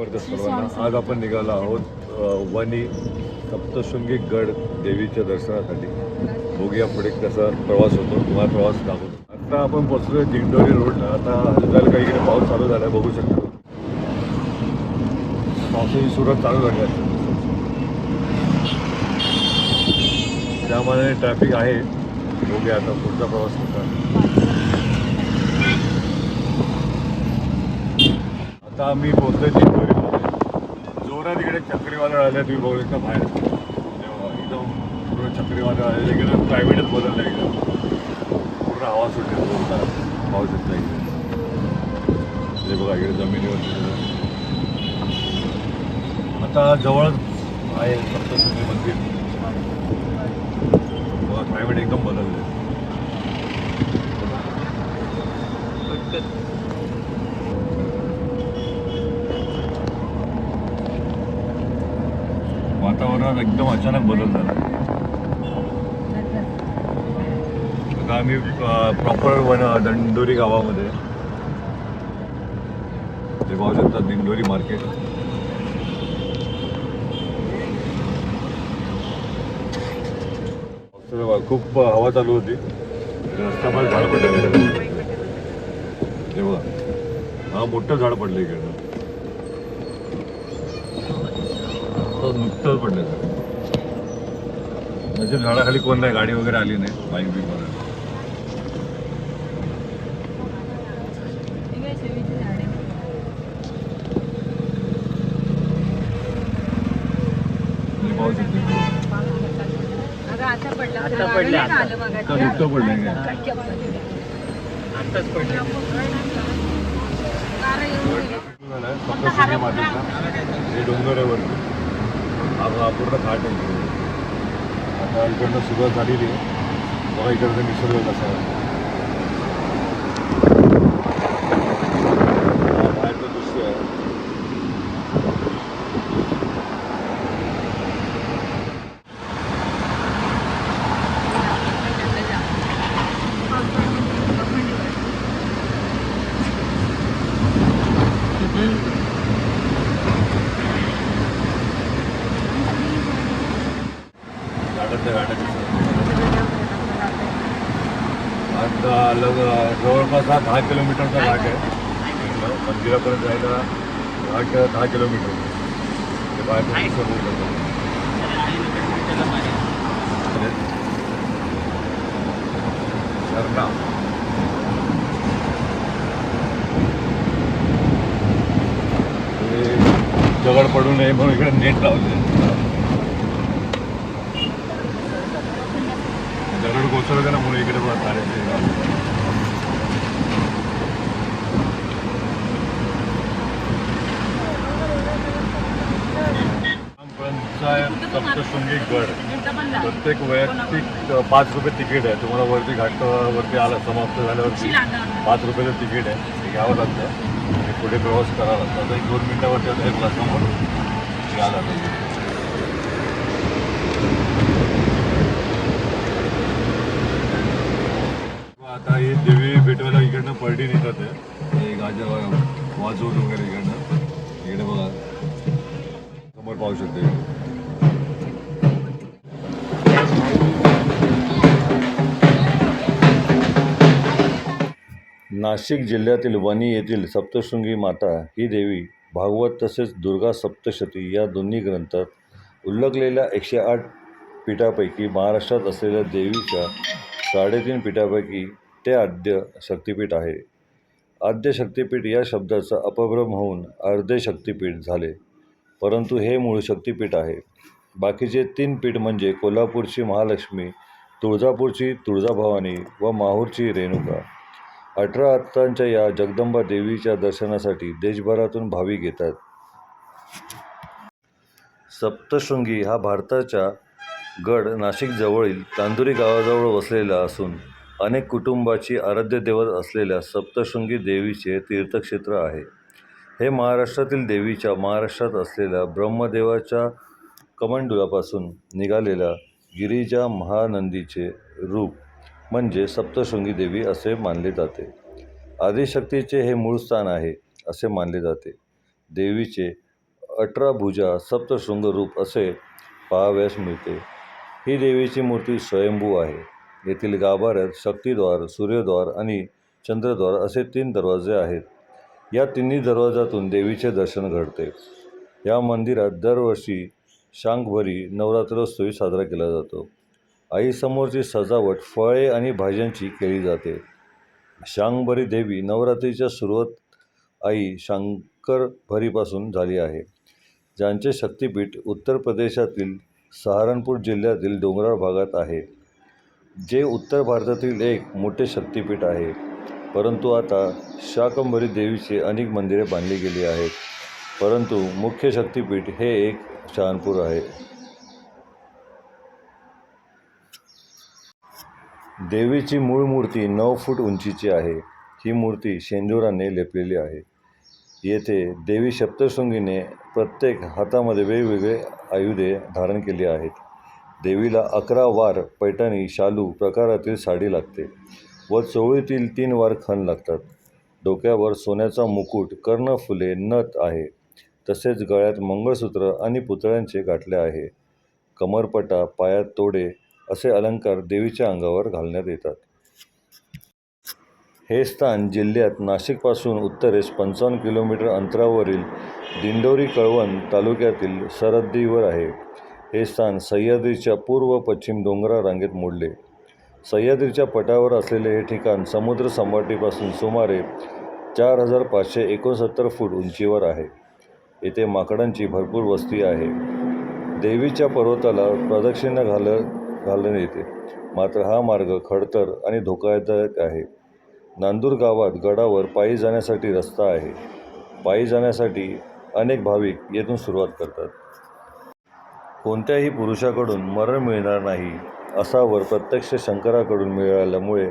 समर्थ सर्वांना आज आपण निघालो आहोत अ, वणी सप्तशृंगी गड देवीच्या दर्शनासाठी. बघूया पुढे कसा प्रवास होतो तुम्हाला प्रवास दाखवतो. आता आपण पोहोचलोय दिंडोरी रोडला. आता हलचाल काही इकडे पाऊस चालू झाला बघू शकतो. पावसाची सुरुवात चालू झाली आहे. त्यामुळे ट्रॅफिक आहे. बघूया आता पुढचा प्रवास होता आता आम्ही पोहोचलोय दिंडोरी जोरात इकडे चक्रीवादळ आले तुम्ही बघू शकता बाहेर एकदम पूर्ण चक्रीवादळ आले इकडे क्लायमेटच बदललं एकदम पूर्ण हवा सुटली जोरदार पाहू शकता इकडे. हे बघा इकडे जमिनीवर आता जवळच आहे सप्तशृंगी मंदिर बघा क्लायमेट एकदम बदललं वातावरणात एकदम अचानक बदल झाला. आता आम्ही प्रॉपर वन दंडोरी गावामध्ये. ते पाहू शकतात दिंडोरी मार्केट खूप हवा चालू होती. रस्त्यामध्ये झाड पडलं तेव्हा हा मोठं झाड पडलं इकडनं तो नुकतंच पडलं म्हणजे झाडाखाली कोण नाही गाडी वगैरे आली नाही बाईक बिक वगैरे. हे आता पडलं. आता पडलं, आता. आता नुकतं पडलं काय आत्ताच पडले. हे डोंगरावरती. हा हा पूर्ण घाट आहे. आता इकडनं सुरुवात झालेली आहे. बघा इकडचं निसर्ग कसा आहे. जवळपास हा दहा किलोमीटरचा घाट आहे. मंदिरापर्यंत जायला घाट दहा किलोमीटर. ते बाहेर पडू नये म्हणून इकडे नेट लावले. दगड कोसळलं ना म्हणून इकडे बघा तारेचे सप्तशृंगी गड. प्रत्येक वैयक्तिक पाच रुपये तिकीट आहे. तुम्हाला वरती घाट वरती आला समाप्त झाल्यावरती पाच रुपयाचं तिकीट आहे. ते घ्यावं लागतं. आणि पुढे प्रवास करावा लागतो. आता एक दोन मिनटावरती आता एक समोर घ्यावं लागतं आता ही देवी भेटवायला इकडनं पर्डी निघतात आहे. हे गाजा वाजवून वगैरे इकडनं. इकडे बघा. समोर पाहू शकते नाशिक जिल्ह्यातील वणी येथील सप्तशृंगी माता ही देवी भागवत तसेच दुर्गा सप्तशती या दोन्ही ग्रंथात उल्लेखलेल्या एकशे आठ पीठापैकी महाराष्ट्रात असलेल्या देवीच्या साडेतीन पीठापैकी ते आद्य शक्तिपीठ आहे. आद्य शक्तिपीठ या शब्दाचा अपभ्रम होऊन अर्धे शक्तिपीठ झाले परंतु हे मूळ शक्तिपीठ आहे. बाकीचे तीन पीठ म्हणजे कोल्हापूरची महालक्ष्मी तुळजापूरची तुळजाभवानी व माहूरची रेणुका. अठरा हत्तांच्या या जगदंबा देवीच्या दर्शनासाठी देशभरातून भाविक येतात. सप्तशृंगी हा भारताच्या गड नाशिकजवळील तांदुरी गावाजवळ वसलेला असून अनेक कुटुंबाची आराध्य दैवत असलेल्या सप्तशृंगी देवीचे तीर्थक्षेत्र आहे. हे महाराष्ट्रातील देवीच्या महाराष्ट्रात असलेल्या ब्रह्मदेवाच्या कमंडुलापासून निघालेल्या गिरिजा महानंदीचे रूप म्हणजे सप्तशृंगी देवी असे मानले जाते. आदिशक्तीचे हे मूळ स्थान आहे असे मानले जाते. देवीचे अठरा भुजा सप्तशृंग रूप असे पहावयास मिळते. ही देवीची मूर्ती स्वयंभू आहे. येथील गाभाऱ्यात शक्तिद्वार सूर्यद्वार आणि चंद्रद्वार असे तीन दरवाजे आहेत. या तिन्ही दरवाजातून देवीचे दर्शन घडते. या मंदिरात दरवर्षी शांकभरी नवरात्रोत्सवी साजरा केला जातो. आईसमोरची सजावट फळे आणि भाज्यांची केली जाते. शांगभरी देवी नवरात्रीच्या सुरुवात आई शंकरभरीपासून झाली आहे. ज्यांचे शक्तिपीठ उत्तर प्रदेशातील सहारनपूर जिल्ह्यातील डोंगराळ भागात आहे. जे उत्तर भारतातील एक मोठे शक्तिपीठ आहे. परंतु आता शाकंभरी देवीचे अनेक मंदिरे बांधली गेली आहेत. परंतु मुख्य शक्तिपीठ हे एक शहानपूर आहे. देवीची मूळ मूर्ती नऊ फूट उंचीची आहे. ही मूर्ती शेंदुराने लेपलेली आहे. येथे देवी सप्तशृंगीने प्रत्येक हातामध्ये वेगवेगळे आयुधे धारण केली आहेत. देवीला अकरा वार पैठणी शालू प्रकारातील साडी लागते व चोळीतील तीन वार खण लागतात. डोक्यावर सोन्याचा मुकुट कर्णफुले नथ आहे. तसेच गळ्यात मंगळसूत्र आणि पुतळ्यांचे गाठले आहे. कमरपटा पायात तोडे असे अलंकार देवीच्या अंगावर घालण्यात येतात. हे स्थान जिल्ह्यात नाशिकपासून उत्तरेस पंचावन्न किलोमीटर अंतरावरील दिंडोरी कळवण तालुक्यातील सरहद्दीवर आहे. हे स्थान सह्याद्रीच्या पूर्व पश्चिम डोंगरा रांगेत मोडले. सह्याद्रीच्या पटावर असलेले हे ठिकाण समुद्र सपाटीपासून सुमारे चार हजार पाचशे एकोणसत्तर फूट उंचीवर आहे. येथे माकडांची भरपूर वस्ती आहे. देवीच्या पर्वताला प्रदक्षिणा घाल घालण्यात येते. मात्र हा मार्ग खडतर आणि धोकादायक आहे. नांदूर गावात गडावर पायी जाण्यासाठी रस्ता आहे. पायी जाण्यासाठी अनेक भाविक येथून सुरुवात करतात. कोणत्याही पुरुषाकडून मरण मिळणार नाही असा वर प्रत्यक्ष शंकराकडून मिळाल्यामुळे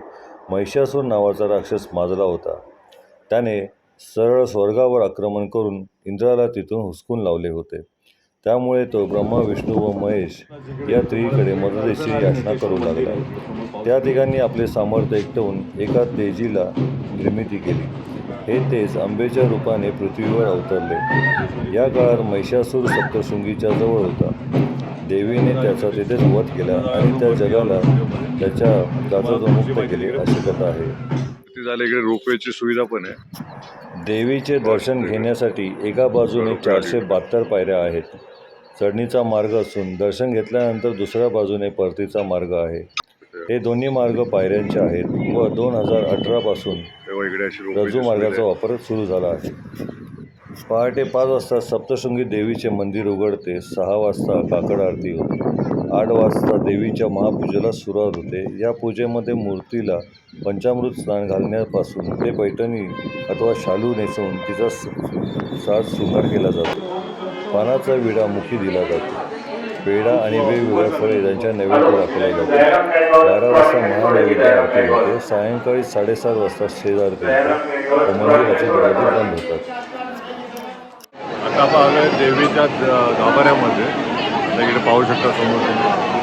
महिषासूर नावाचा राक्षस माजला होता. त्याने सरळ स्वर्गावर आक्रमण करून इंद्राला तिथून हुसकून लावले होते. त्यामुळे तो ब्रह्मा विष्णू व महेश या त्रिकडे मदतीची याचना करू लागला. त्या तिघांनी आपले सामर्थ्य एकटवून एका तेजीला निर्मिती केली. हे तेज आंबेच्या रूपाने पृथ्वीवर अवतरले. या काळात महिषासूर सप्तशृंगीच्या जवळ होता. देवीने त्याचा तिथेच वध केला आणि त्या जगाला त्याच्या गाथातून मुक्त केले अशी कथा आहे. झालं इकडे रोपवेची सुविधा पण आहे. देवीचे दर्शन घेण्यासाठी एका बाजूने चारशे बहात्तर पायऱ्या आहेत. चढणीचा मार्ग असून दर्शन घेतल्यानंतर दुसऱ्या बाजूने परतीचा मार्ग आहे. हे दोन्ही मार्ग पायऱ्यांचे आहेत व दोन हजार अठरापासून रजू मार्गाचा. वापर सुरू झाला आहे. पहाटे पाच वाजता सप्तशृंगी देवीचे मंदिर उघडते सहा वाजता काकड आरती होते आठ वाजता देवीच्या महापूजेला सुरुवात होते. या पूजेमध्ये मूर्तीला पंचामृत स्नान घालण्यापासून ते पैठणी अथवा शालू नेसवून तिचा साज शृंगार केला जातो. पानाचा विडा मुखी दिला जातो. पेढा आणि वेगवेगळ्या फळे त्यांच्या नैवेद्य दाखवले जाते बारा वाजता महानैवेद्य आरती होते. सायंकाळी साडेसात वाजता शेजारती होते. मंदिराचे दरवाजे बंद होतात. आता आपण आलोय देवीच्या गाभाऱ्यामध्ये. इकडे पाहू शकता समोर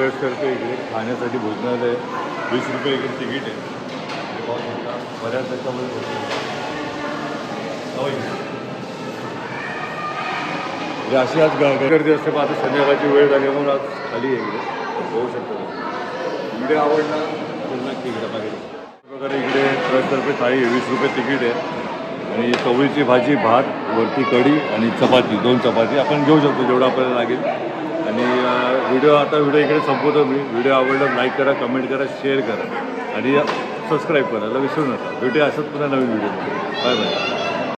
ट्रस्ट करतो इकडे. खाण्यासाठी भोजनालय वीस रुपये इकडे तिकीट आहे. पाहू शकता बऱ्याच त्याच्यामध्ये हो म्हणजे अशी आज ग- गर्दी असते पण आता संध्याकाळची वेळ झाली म्हणून आज खाली आहे इकडे. होऊ शकतो इकडे आवडला तर नक्की इकडे पाहिजे प्रकारे इकडे ट्रस्टतर्फे थाळी वीस रुपये तिकीट आहे. आणि चवळीची भाजी भात वरती कढी आणि चपाती दोन चपाती आपण घेऊ शकतो जेवढं आपल्याला लागेल. आणि व्हिडिओ आता व्हिडिओ इकडे संपवतो मी. व्हिडिओ आवडला लाईक करा कमेंट करा शेअर करा. आणि सबस्क्राईब करायला विसरू नका. भेटूया असंच पुन्हा नवीन व्हिडिओ बाय बाय